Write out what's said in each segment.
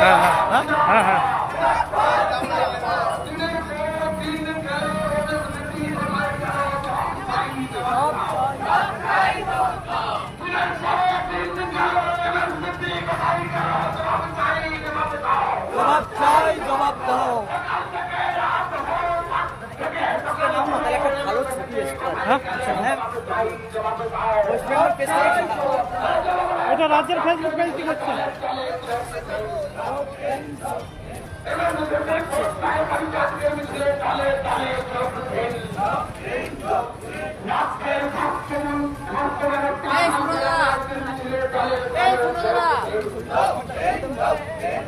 हाँ हाँ हाँ जवाब চাই জবাব দাও ভালো ছুটি হ্যাঁ ওয়েস্ট বেঙ্গল পেস এটা রাজ্যের ফেসবুক পেজ কি এই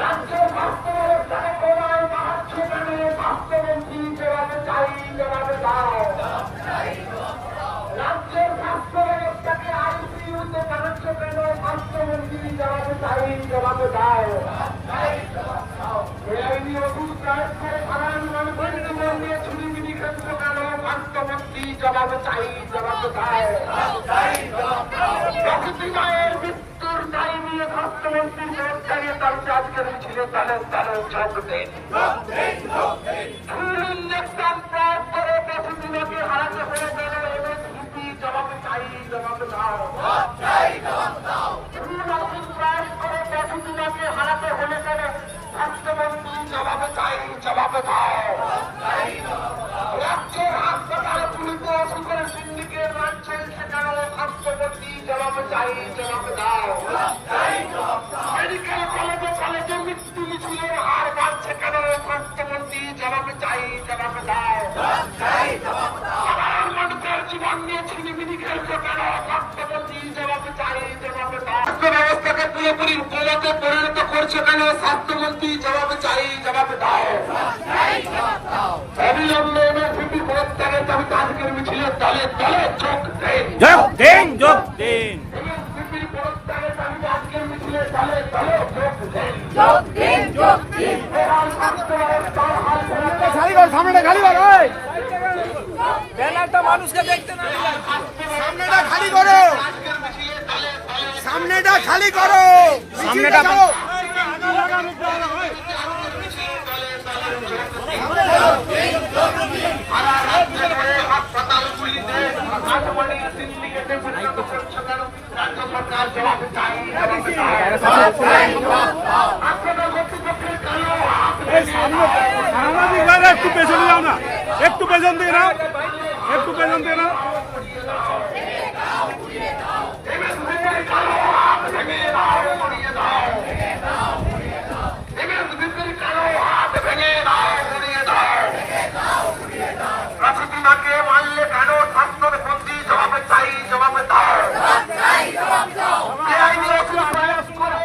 রাজ্যের জবাবে চাই, জবাবে প্রকৃতি মায়ের মৃত্যুর দায় নিয়ে স্বাস্থ্যমন্ত্রীর গ্রেফতারের দাবিতে আজকের মিছিলে দলে দলে যোগ দেন হারাতে হয়ে গেল এমএসভিপি জবাবে চাই, জবাবে দাও। হারাতে স্বাস্থ্যমন্ত্রী জবাবে চাই, জবাবে দাও। মেডিকেল কলেজে কলেজে মৃত্যু মিছিলের হার বাড়ছে কেন স্বাস্থ্যমন্ত্রী জবাবে চাই জবাবে দাও সাধারণ মানুষের জীবন নিয়ে ছিনিমিনি খেলছে কেন স্বাস্থ্যমন্ত্রী জবাবে চাই জবাবে দাও ব্যবস্থাকে পুরোপুরি উপলকে পরিণত করছে কেন স্বাস্থ্যমন্ত্রী জবাবে চাই। জবাবে দাও। অবিলম্বে এমএসভিপি প্রত্যাগের দাবিতে আজকের মিছিলের দলে দলে যোগ দেন। যোগ দিন যোগ দিন। সামনেটা খালি কর ব্যানারটা মানুষকে দেখতে না। সামনেটা খালি করো। সামনেটা খালি করো। সামনেটা রাজ্য সরকার একটু পেছনে যাও না একটু পেছন দিয়ে নাও একটু পেছন দিয়ে নাও এমএসভিপির কালো হাত ভেঙে দাও উড়িয়ে দাও এমএসভিপির কালো হাত ভেঙে দাও উড়িয়ে দাও প্রকৃতিমাকে মারলে কেন স্বাস্থ্যমন্ত্রী জবাবে চাই জবাবে দাও বেআইনি ওষুধ প্রয়োগ করে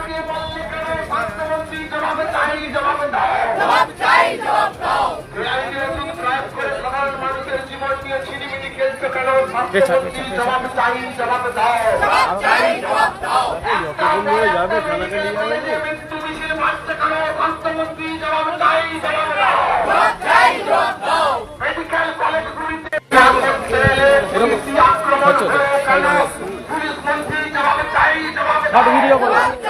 প্রকৃতিমাকে মারলে কেন স্বাস্থ্যমন্ত্রী জবাবে চাই জবাবে দাও। বেআইনি ওষুধ প্রয়োগ করে সাধারণ মানুষের জীবন নিয়ে ছিনিমিনি খেলছে কেন? স্বাস্থ্যমন্ত্রী জবাবে চাই জবাবে দাও। মৃত্যু মিছিল মারছে কেন? স্বাস্থ্যমন্ত্রী জবাবে চাই জবাবে দাও। মেডিকেল কলেজগুলিতে আক্রমণ হয়ে কেন পুলিশ মন্ত্রী জবাবে চাই জবাবে দাও।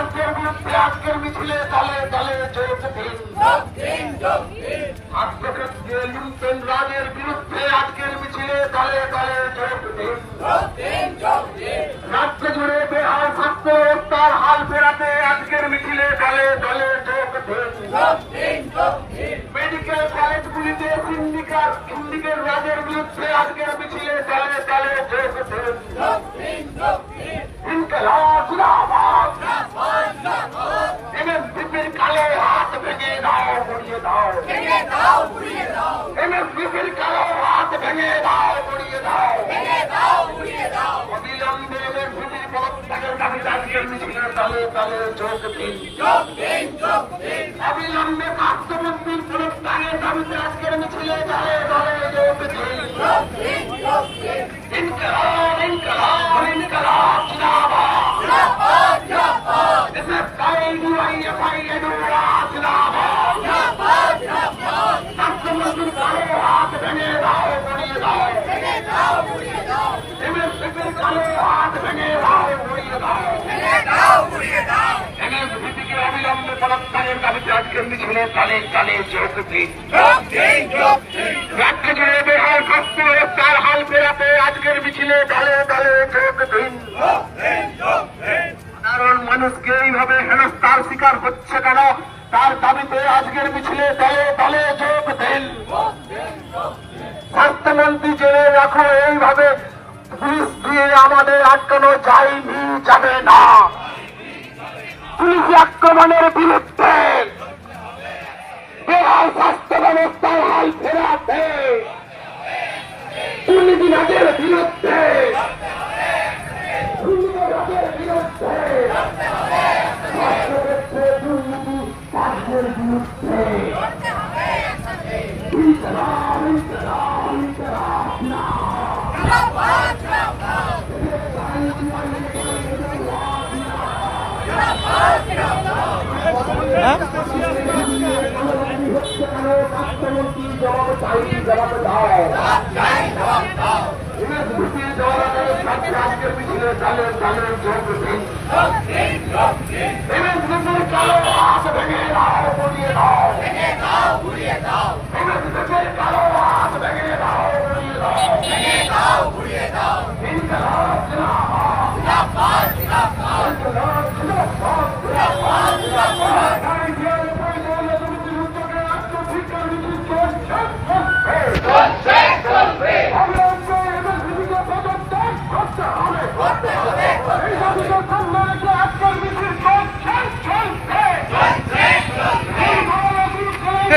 রাজ্যের বিরুদ্ধে আজকের মিছিলে দলে দলে যোগ দিন স্বাস্থ্যক্ষেত্রে লুণ্ঠন রাজের বিরুদ্ধে আজকের মিছিলে দলে দলে যোগ দিন রাজ্য জুড়ে বেহাল স্বাস্থ্য ব্যবস্থার হাল ফেরাতে আজকের মিছিলে দলে দলে যোগ দিন মেডিকেল কলেজগুলিতে সিন্ডিকেট সিন্ডিকেট রাজের বিরুদ্ধে আজকের মিছিলে দলে দলে যোগ দিন ইনকলাব জিন্দাবাদ এমএসপিপির কালো হাত ভেঙে দাও গড়িয়ে দাও। এমএসপিপির কালো হাত ভেঙে দাও গড়িয়ে দাও। অবিলম্বে এমএসপিপির পদত্যাগের দাবিতে আজকের মিছিলে দলে দলে যোগ দিন। অবিলম্বে স্বাস্থ্যমন্ত্রীর পদত্যাগের দাবিতে আজকের মিছিলে দলে দলে যোগ দিন। ইনকলাব ইনকলাব ইনকলাব জিন্দাবাদ। দলে দলে দলে যোগ দিন রাজ্য জুড়ে বেহাল স্বাস্থ্য ব্যবস্থার হাল ফেরাতে আজকের মিছিলে দলে দলে যোগ দিন। কারণ মানুষকে এইভাবে হেনস্থার শিকার হচ্ছে কেন? তার দাবিতে আজকের মিছিলে দলে দলে যোগ দিন। স্বাস্থ্যমন্ত্রী জেনে রাখো এইভাবে পুলিশ দিয়ে আমাদের আটকানো যায়নি যাবে না। পুলিশ আক্রমণের বিরুদ্ধে দলের যোগ দিন এমএসবিসির কালো হাত ভেঙে দাও গুড়িয়ে দাও কালো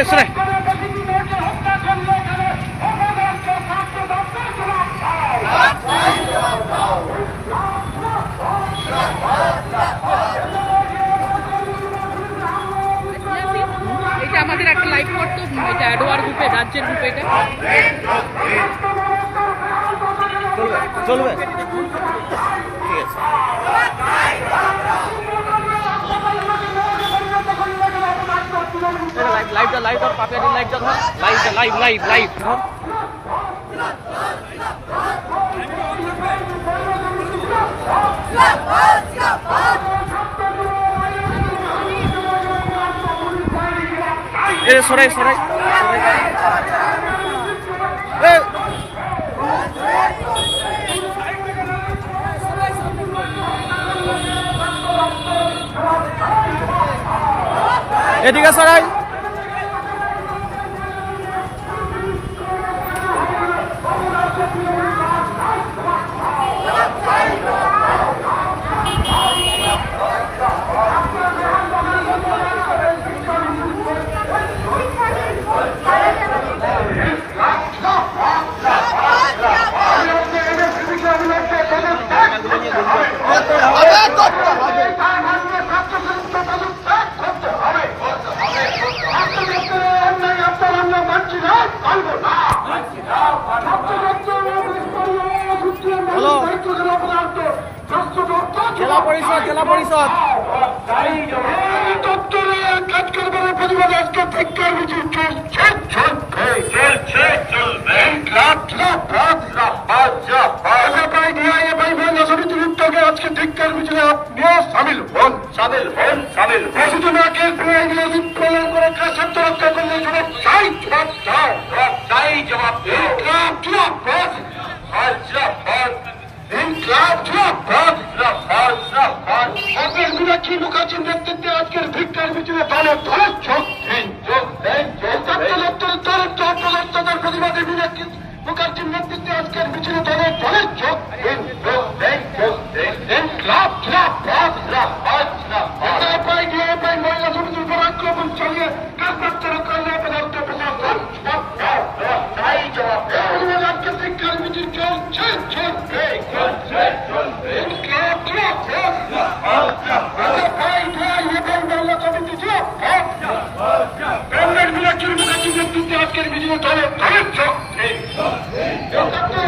দাও। এটা আমাদের একটা লাইভ করতো এটা অ্যাডোয়ার গ্রুপে রাজ্যের গ্রুপে এটা। চলবে। লাইভটা লাইভ ধর পাপিয়ারি লাইভটা ধর। লাইভটা লাইভ লাইভ লাইভ ধর এ সরাই সরাই এ এদিকে সরাই জেলা পরিষদ জেলা পরিষদ। আজকে ধিক্কার মিছিলে আপনিও সামিল হন সামিল হন সামিল ঘোষণাকে প্রয়োগ করে কাছে রক্ষা করলে জবাব চাই জবাব দাও জবাব চাই জবাব ইনকলাব জিন্দাবাদ জিন্দাবাদ ইনকলাব জিন্দাবাদ জিন্দাবাদ জিন্দাবাদ অপের মীনাক্ষী মুখার্জির নেতৃত্বে ভিক্ষার মিছিলে দলে দলে চোখ প্রতিবাদে মীনাক্ষী মুখার্জির নেতৃত্বে আজকের মিছিলে দলে দলে যোগ দিন যোগ দেন যোগ দেন ইনকলাব জিন্দাবাদ জিন্দাবাদ জিন্দাবাদ এপাই দিয়ে এপাই মহিলা সমিতির উপর আক্রমণ চালিয়ে কাজপত্র করলে পদার্থ প্রশাসন জবাব দাও জবাব চাই জবাব দাও আজকে ভিক্ষার মিছিল চলছে চলবে চলছে চলবে ইনকলাব জিন্দাবাদ জিন্দাবাদ এপাই দিয়ে এপাই মহিলা সমিতি জবাব দাও কংগ্রেস মিনাক্ষীর মুখার্জির নেতৃত্বে আজকের মিছিলে দলে দলে যোগ দিন আজকের